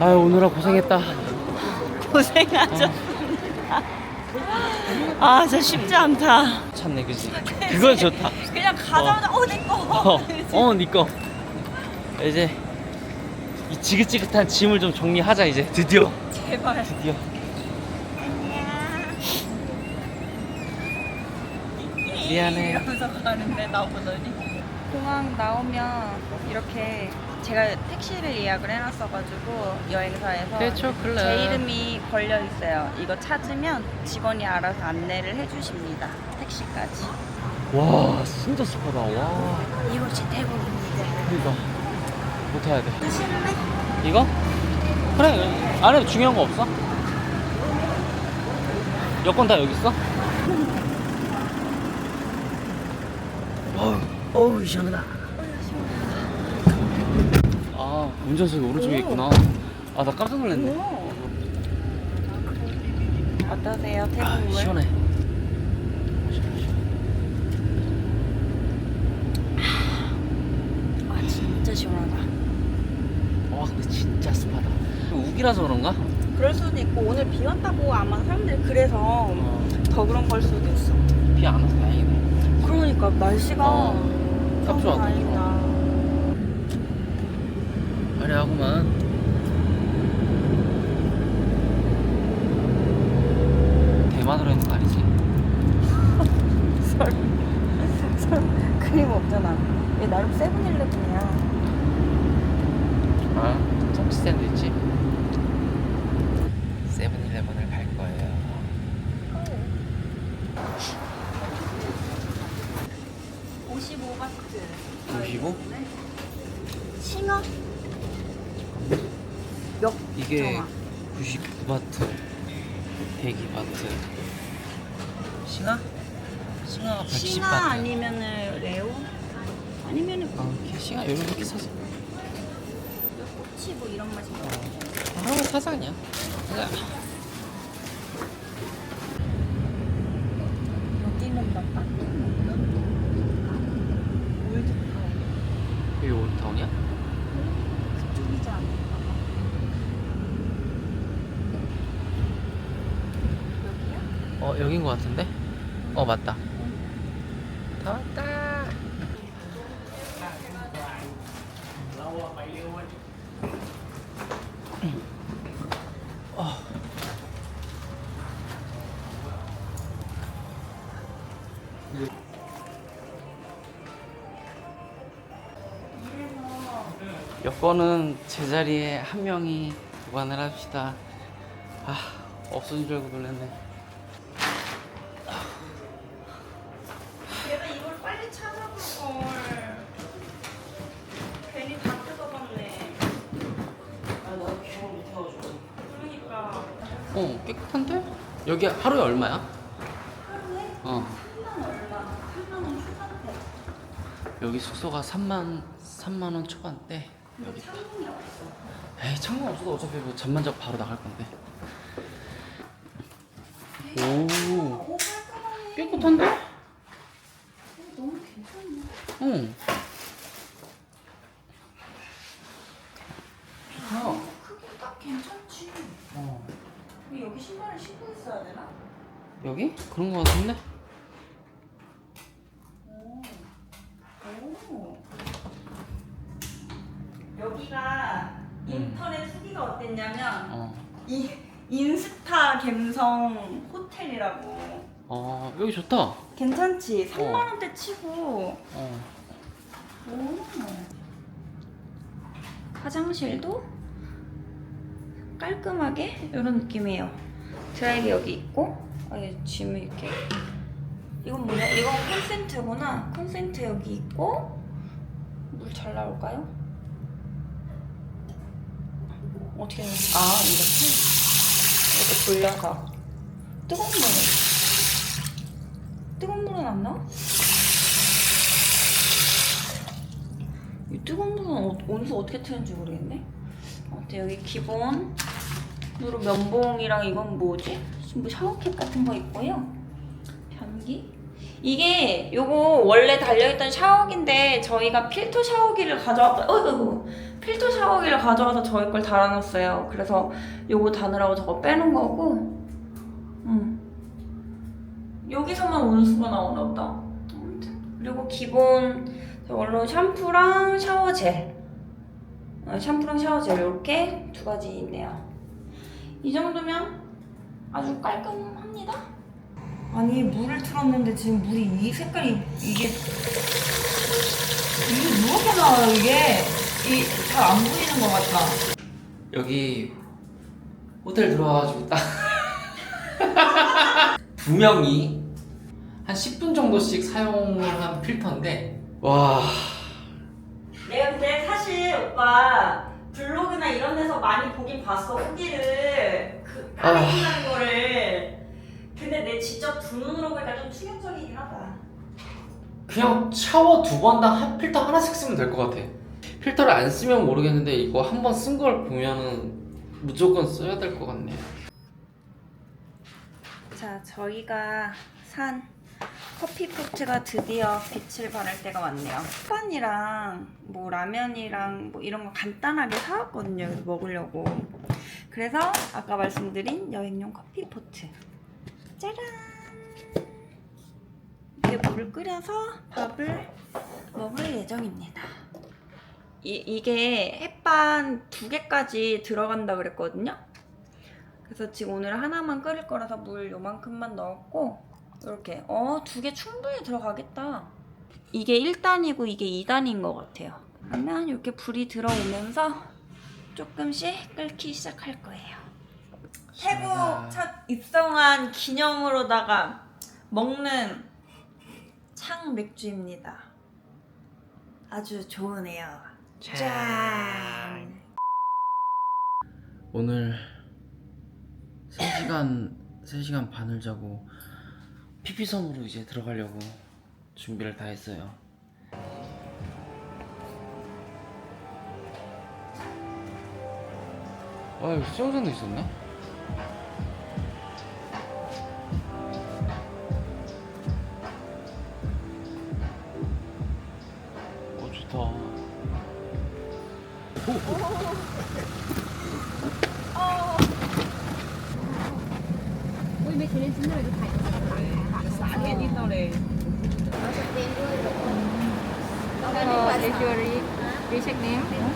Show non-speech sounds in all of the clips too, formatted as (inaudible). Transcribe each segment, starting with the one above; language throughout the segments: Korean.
아유 오늘아 고생했다. (laughs) 고생하셨습니다. 아, 진짜 쉽지 않다. 참네 그지. (laughs) 그건 좋다. 그냥 가자마자 어, 내 거. 어, (laughs) 어, 니꺼. 이제 이 지긋지긋한 짐을 좀 정리하자 이제 드디어. 제발. 드디어. 미안해. 이러면서 가는데 나보더니. 공항 나오면 이렇게 제가 택시를 예약을 해놨어가지고 여행사에서 그렇죠, 클럽. 제 이름이 걸려 있어요. 이거 찾으면 직원이 알아서 안내를 해주십니다. 택시까지. 와 진짜 습하다. 와. 이곳이 태국입니다. 그러니까 못 타야 돼. 드실래? 이거? 그래 안에 중요한 거 없어? 여권 다 여기 있어? 어우 시원하다 아 운전석이 오른쪽에 있구나 아 나 깜짝 놀랐네 어떠세요, 아, 태국 물? 시원해 아 진짜 시원하다. 와 근데 진짜 습하다 우기라서 그런가? 그럴 수도 있고 오늘 비 왔다고 아마 사람들이 그래서 어, 더 그런 걸 수도 있어. 비 안 와서 다행이네 그러니까 날씨가 어, 딱 좋아, 딱 다행이다. 화려하구만 대만으로 했는 거 아니지? (laughs) 설, 설 그림 없잖아. 얘 나름 세븐일레븐이야. 아, 참치샌드 있지? 세븐일레븐을 갈 거예요. 55바트. 95? 싱어? 몇 이게 정아? 99바트, 102바트. 싱하? 싱하가 110바트. 싱어 아니면은 레오? 아니면은 아, 오케이. 싱하 이렇게 사자. 꼬치 뭐 이런 맛인 거. 아, 하나 사자 그냥. 사자. 여기는 막 올드타운. 여기 올타운이야? 그쪽이지 않을까? 여기야? 어, 여긴 거 같은데? 어, 맞다. 다 왔다. 어. 여권은 제자리에 한 명이 보관을 합시다. 아, 없어진 줄 알고 놀랐네. 내가 이걸 빨리 찾아볼 걸. 괜히 다 뜯어봤네. 아, 나도 기억을 못 해가지고. 그러니까 어, 깨끗한데? 여기 하루에 얼마야? 하루에 어. 3만 얼마? 3만 원 초반대. 여기 숙소가 3만 3만 원 초반대. 근데 창문이 없어. 에이, 창문 없어도 어차피 뭐 잠만 자고 바로 나갈 건데. 오. 깨끗한데? 어, 너무 괜찮네. 응. 좋다. 크기 딱 괜찮지. 어. 왜 여기 신발을 신고 있어야 되나? 여기? 그런 거 같은데? 오. 오. 여기가 인터넷 후기가 어땠냐면 어. 이 인스타 갬성 호텔이라고. 어, 여기 좋다. 괜찮지? 3만 어. 원대 치고. 어. 오. 화장실도 깔끔하게 이런 느낌이에요. 드라이기 여기 있고, 아, 얘 짐을 이렇게. 이건 뭐냐? 이건 콘센트구나. 콘센트 여기 있고, 물 잘 나올까요? 어떻게 되는 아, 이렇게? 이렇게 돌려서. 뜨거운 물은? 뜨거운 물은 안 나와? 이 뜨거운 물은 어, 어디서 어떻게 트는지 모르겠네. 아무튼 여기 기본으로 면봉이랑 이건 뭐지? 뭐 샤워캡 같은 거 있고요. 변기. 이게 요거 원래 달려있던 샤워기인데 저희가 필터 샤워기를 가져왔다. 어이구 필터 샤워기를 가져와서 저희 걸 달아놨어요. 그래서 요거 다느라고 저거 빼놓은 거고. 음. 여기서만 온수가 나오나 보다. 그리고 기본 원로 샴푸랑 샤워젤. 어, 샴푸랑 샤워젤 이렇게 두 가지 있네요. 이 정도면 아주 깔끔합니다. 아니 물을 틀었는데 지금 물이 이 색깔이 이게 이게 누렇게 나와요 이게 이 잘 안 보이는 것 같다. 여기 호텔 들어와가지고 딱 (laughs) 두 명이 한 10분 정도씩 사용을 한 필터인데 와 내가 근데 사실 오빠 블로그나 이런 데서 많이 보긴 봤어 후기를 그 까레기라는 거를. 근데 내 직접 두 눈으로 보니까 좀 충격적이긴 하다. 그냥 샤워 두 번 당 한 필터 하나씩 쓰면 될 것 같아 필터를 안 쓰면 모르겠는데 이거 한 번 쓴 걸 보면은 무조건 써야 될 것 같네요 자, 저희가 산 커피 포트가 드디어 빛을 발할 때가 왔네요. 컵반이랑 뭐 라면이랑 뭐 이런 거 간단하게 사왔거든요. 그래서 먹으려고. 그래서 아까 말씀드린 여행용 커피 포트. 짜란! 이게 물을 끓여서 밥을 먹을 예정입니다. 이, 이게 햇반 두 개까지 들어간다 그랬거든요. 그래서 지금 오늘 하나만 끓일 거라서 물 요만큼만 넣었고 이렇게. 어 두 개 충분히 들어가겠다. 이게 1단이고 이게 2단인 것 같아요. 그러면 이렇게 불이 들어오면서 조금씩 끓기 시작할 거예요. 태국 첫 입성한 기념으로다가 먹는 창 맥주입니다. 아주 좋으네요. 짠. 오늘 3시간 3시간 반을 자고 피피섬으로 이제 들어가려고 준비를 다 했어요. 아, 여기 수영장도 있었네. 오, 좋다. Ui, mấy thứ lên chính rồi được phải xả cái đi tao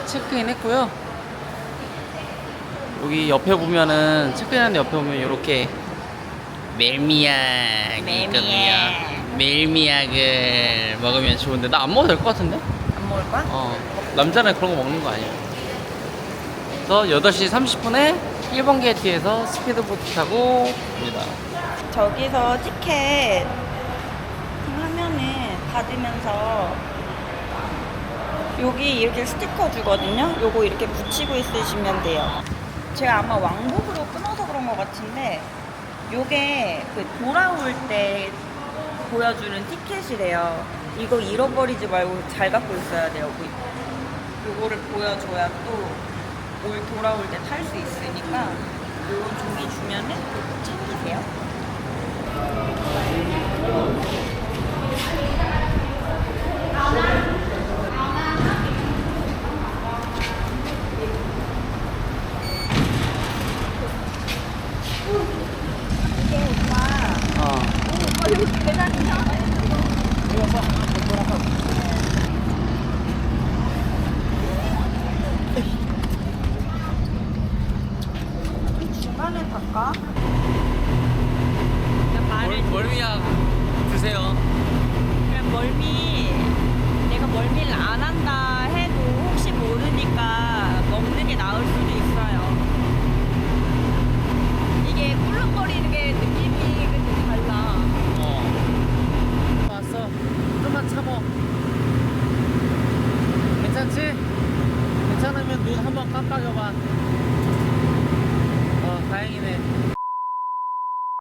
체크인 했고요. 여기 옆에 보면은 체크인하는 옆에 보면 이렇게 멜미약 있거든요. 멜미약을 먹으면 좋은데 나 안 먹어도 될 것 같은데? 안 먹을 거야? 어 남자는 그런 거 먹는 거 아니야. 그래서 8시 30분에 1번 게이트에서 스피드보트 타고 갑니다. 저기서 티켓 하면은 받으면서 여기 이렇게 스티커 주거든요. 요거 이렇게 붙이고 있으시면 돼요. 제가 아마 왕복으로 끊어서 그런 것 같은데 요게 그 돌아올 때 보여주는 티켓이래요. 이거 잃어버리지 말고 잘 갖고 있어야 돼요. 그 요거를 보여줘야 또 올 돌아올 때 탈 수 있으니까 요런 종이 주면은 꼭 챙기세요. 어. 중간에 갈까?